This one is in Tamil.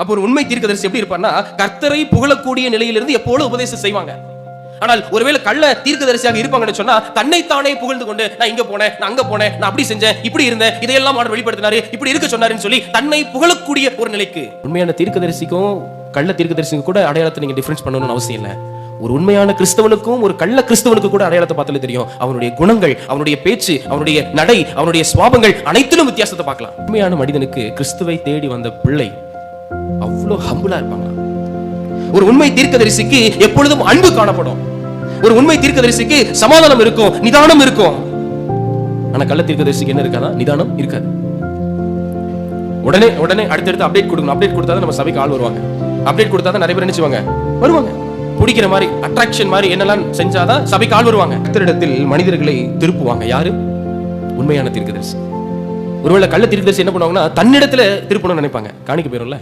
அப்போ ஒரு உண்மை தீர்க்கதரிசி எப்படி இருப்பான்னா கர்த்தரை புகழக்கூடிய நிலையிலிருந்து எப்போதும் உபதேசம் செய்வாங்க. ஆனால் ஒருவேளை கள்ள தீர்க்கதரிசியாக இருப்பாங்கன்னு சொன்னா தன்னைத்தானே புகழ்ந்து கொண்டு நான் இங்க போனேன் நான் அங்க போனேன் நான் அப்படி செஞ்சேன் இப்படி இருந்தேன் இதையெல்லாம் அவர் வெளிப்படுத்தினாரு இப்படி இருக்க சொன்னாருன்னு சொல்லி தன்னை புகழக்கூடிய ஒரு நிலைக்கு. உண்மையான தீர்க்கதரிசிக்கும் கள்ள தீர்க்கதரிசிக்கும் கூட அடையாளத்தை நீங்க டிஃபரன்ஸ் பண்ணணும்னு அவசியம் இல்லை. ஒரு உண்மையான கிறிஸ்தவனுக்கும் ஒரு கள்ள கிறிஸ்தவனுக்கு கூட அடையாளத்தை பார்த்தாலே தெரியும். அவனுடைய குணங்கள் அவனுடைய பேச்சு அவனுடைய நடை அவனுடைய சுவாபங்கள் அனைத்திலும் வித்தியாசத்தை பார்க்கலாம். உண்மையான மனிதனுக்கு கிறிஸ்துவை தேடி வந்த பிள்ளை அவ்வளோ ஹம்புலா இருப்பாங்க. ஒரு உண்மை தீர்க்கதரிசிக்கு எப்பொழுதும் அன்பு காணப்படும். ஒரு உண்மை தீர்க்கதரிசிக்கு சமாதானம் இருக்கும் நிதானம் இருக்கும். ஆனா கள்ள தீர்க்கதரிசிக்கு என்ன இருக்காதா நிதானம் இருக்காது. உடனே உடனே அடுத்தடுத்து அப்டேட் கொடுக்கணும். அப்டேட் கொடுத்தா நம்ம சபைக்கு ஆள் வருவாங்க. அப்டேட் கொடுத்தா தான் நிறைய பேர் நினைச்சுவாங்க வருவாங்க. பிடிக்கிற மாதிரி அட்ராக்ஷன் மாதிரி என்னெல்லாம் செஞ்சாதான் சபைக்கு ஆள் வருவாங்க. கத்தரிடத்தில் மனிதர்களை திருப்புவாங்க. யாரு? உண்மையான தீர்க்கதரிசி. ஒருவேளை கள்ள தீர்க்கதரிசி என்ன பண்ணுவாங்கன்னா தன்னிடத்துல திருப்பணும்னு நினைப்பாங்க. காணிக்க போயிரும்ல?